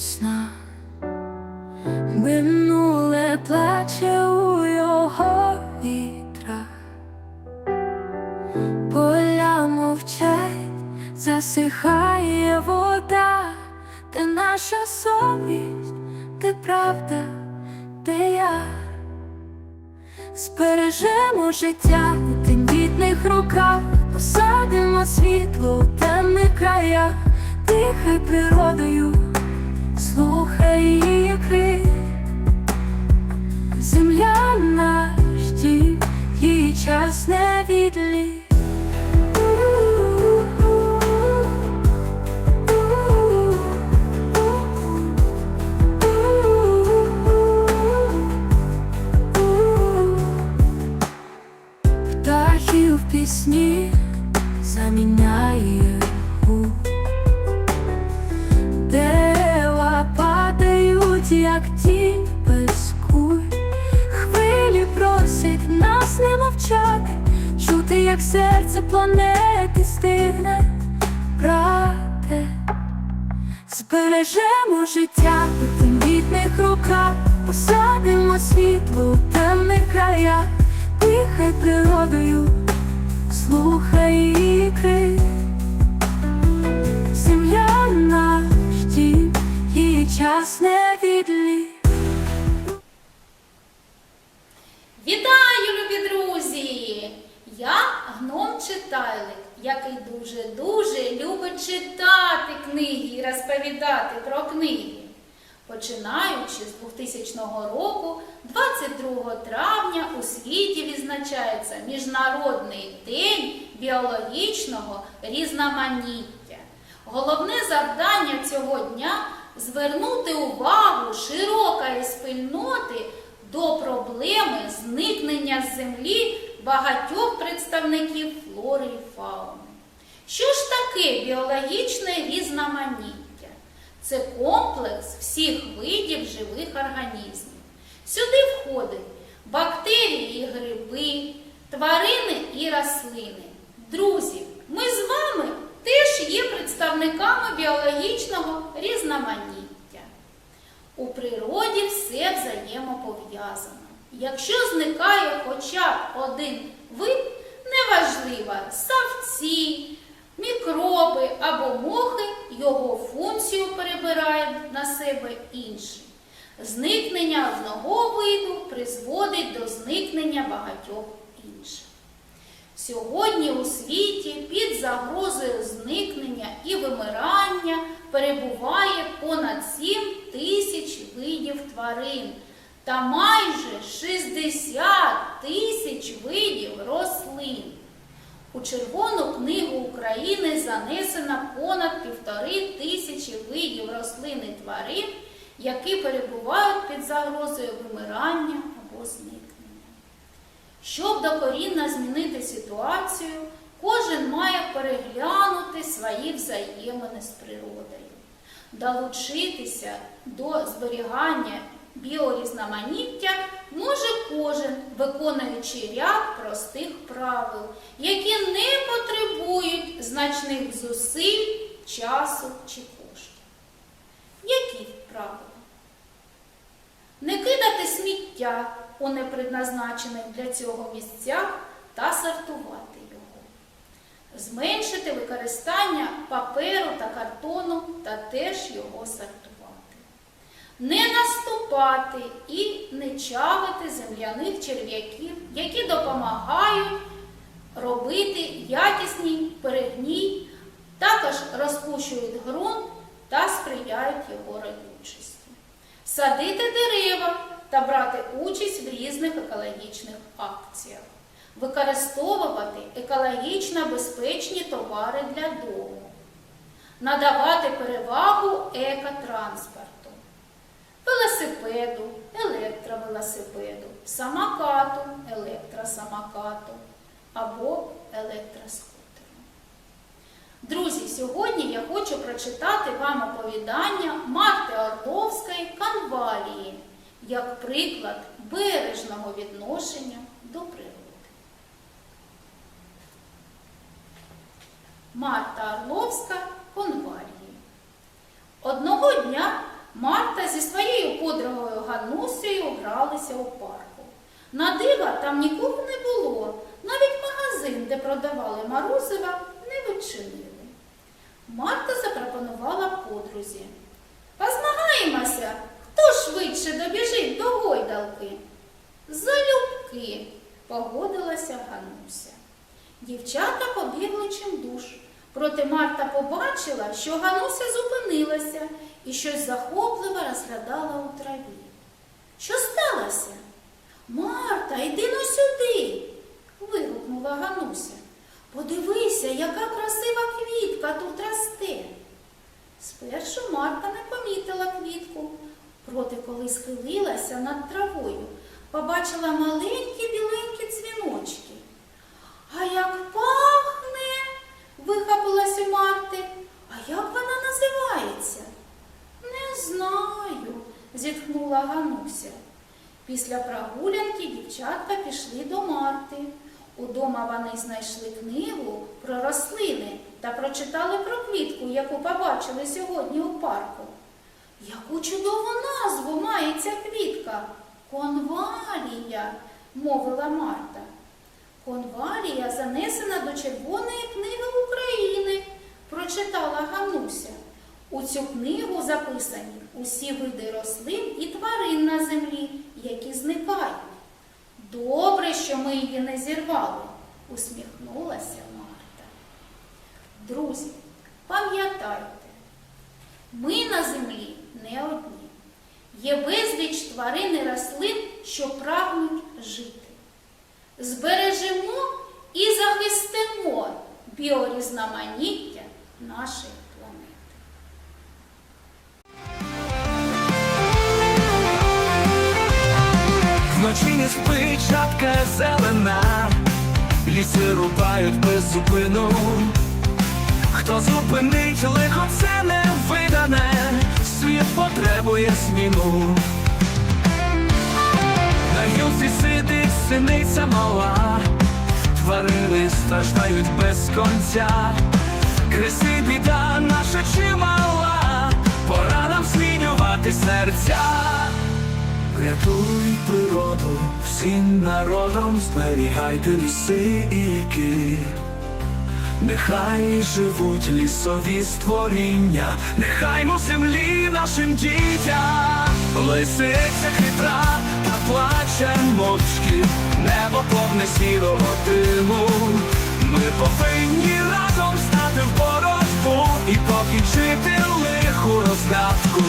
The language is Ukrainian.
сна, минуле плаче у його вітрах, поля мовчать, засихає вода, де наша совість, де правда, де я. Збережемо життя у тендітних руках, посадимо світло у темних краях, дихай природою, як серце планети стигне, брате. Збережемо життя у тендітних руках, посадимо світло у темних краях, дихай природою, слухай її крик. Земля наш дім, її час не відлік. Який дуже-дуже любить читати книги і розповідати про книги. Починаючи з 2000 року, 22 травня у світі відзначається Міжнародний день біологічного різноманіття. Головне завдання цього дня звернути увагу широкої спільноти до проблеми зникнення з землі багатьох представників флори і фауни. Що ж таке біологічне різноманіття? Це комплекс всіх видів живих організмів. Сюди входять бактерії і гриби, тварини і рослини. Друзі, ми з вами теж є представниками біологічного різноманіття. У природі все взаємопов'язано. Якщо зникає хоча б один вид, неважливо, савці, мікроби або мохи, його функцію перебирають на себе інші. Зникнення одного виду призводить до зникнення багатьох інших. Сьогодні у світі під загрозою зникнення і вимирання перебуває понад 7 тисяч видів тварин та майже 60 тисяч видів рослин. У Червону книгу України занесено понад півтори тисячі видів рослин і тварин, які перебувають під загрозою вимирання або зникнення. Щоб докорінно змінити ситуацію, кожен має переглянути свої взаємини з природою, долучитися до зберігання біорізноманіття може кожен, виконуючи ряд простих правил, які не потребують значних зусиль, часу чи коштів. Які правила? Не кидати сміття у непредназначених для цього місцях та сортувати його. Зменшити використання паперу та картону та теж його сортувати. Не наступати і не чавити земляних черв'яків, які допомагають робити якісний перегній, також розпущують ґрунт та сприяють його родючості садити дерева та брати участь в різних екологічних акціях, використовувати екологічно безпечні товари для дому, надавати перевагу екотранспорту, велосипеду, електровелосипеду, самокату, електросамокату або електроскутеру. Друзі, сьогодні я хочу прочитати вам оповідання Марти Орловської Канвалії як приклад бережного відношення до природи. Марта Орловська Конвалії. Одного дня Марта зі своєю подругою Ганусею гралися у парку. На дива там нікого не було, навіть магазин, де продавали морозива, не відчинили. Марта запропонувала подрузі. Позмагаємося, хто швидше добіжить до гойдалки. Залюбки, погодилася Гануся. Дівчата побігли чимдуж. Проте Марта побачила, що Гануся зупинилася і щось захопливо розглядала у траві. Що сталося? Марта, йди но сюди. вигукнула Гануся. Подивися, яка красива квітка тут росте. Спершу Марта не помітила квітку, проте, коли схилилася над травою, побачила маленькі біленькі дзвіночки. А як пахне, вихапилась у Марти. А як вона називається? Не знаю, зітхнула Гануся. Після прогулянки дівчатка пішли до Марти. Удома вони знайшли книгу про рослини та прочитали про квітку, яку побачили сьогодні у парку. Яку чудову назву має ця квітка? Конвалія, мовила Марта. Конвалія занесена до Червоної книги України, прочитала Гануся. У цю книгу записані усі види рослин і тварин на землі, які зникають. Добре, що ми її не зірвали, усміхнулася Марта. Друзі, пам'ятайте, ми на землі не одні. Є безліч тварин і рослин, що прагнуть жити. Збережемо і захистимо біорізноманіття нашої Вночі не спить шапка зелена, ліси рубають без зупину. Хто зупинить лихо це не видане, світ потребує зміну. На гілці сидить синиця мала, тварини страждають без конця. Криси біда наша чимала, пора нам змінювати серця. Врятуй природу, всім народом зберігайте ліси і ріки. Нехай живуть лісові створіння, нехай му землі нашим дітям. Лисиця хитра та плаче мовчки, небо повне сірого диму. Ми повинні разом стати в боротьбу і покінчити лиху розгадку.